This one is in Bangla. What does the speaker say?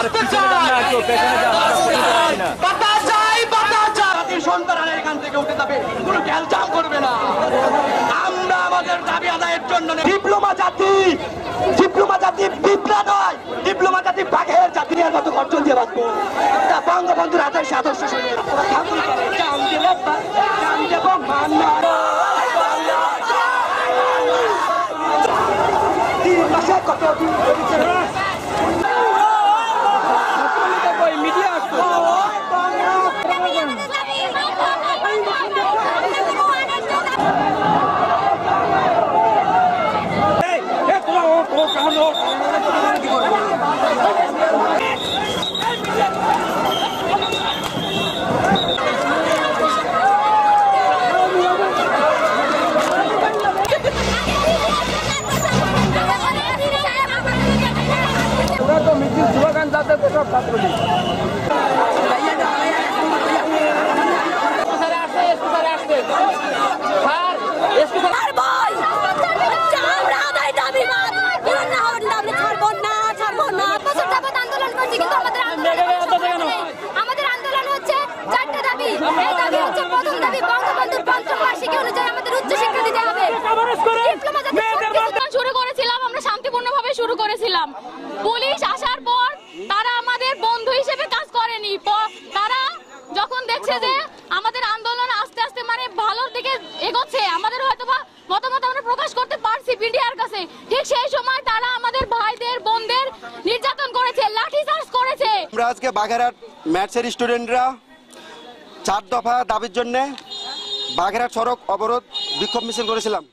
আসতে চাই বাতা চাই বাতা চাই সন্তানরা এখান থেকে উঠে যাবে কোনো গ্যালজাম করবে না। আমরা আমাদের দাবি আদায়ের জন্য ডিপ্লোমা জাতি ডিপ্লোমা জাতি বিপ্লব নয় ডিপ্লোমা জাতি বাঘের জাতি নিয়ে মতো গর্জন দিয়ে বাঁচবো। তা বঙ্গবন্ধুর আদর্শ আদর্শ শুনে জান দিলে বা- জান সব মান্না তিন মাসে কত দিন ছাড়বই আমরা আদায় দাবি মাত না আমরা ছাড়বো না ছাড়বো না বছর যাবত আন্দোলন করছি কিন্তু আমাদের আন্দোলন আমাদের আন্দোলন হচ্ছে চারটে দাবি এই দাবি শুরু করেছিলাম পুলিশ আসার পর তারা আমাদের বন্ধু হিসেবে কাজ করেনি তারা যখন দেখছে যে আমাদের আন্দোলন আস্তে আস্তে মানে ভালোর দিকে এগোচ্ছে আমাদের হয়তো বা মতামত আমরা প্রকাশ করতে পারছি বিডিআর কাছে ঠিক সেই সময় তারা আমাদের ভাইদের বোনদের নির্যাতন করেছে লাঠিচার্জ করেছে আমরা আজকে স্টুডেন্টরা চার দফা দাবির জন্য বাঘেরা সড়ক অবরোধ বিক্ষোভ মিছিল করেছিলাম।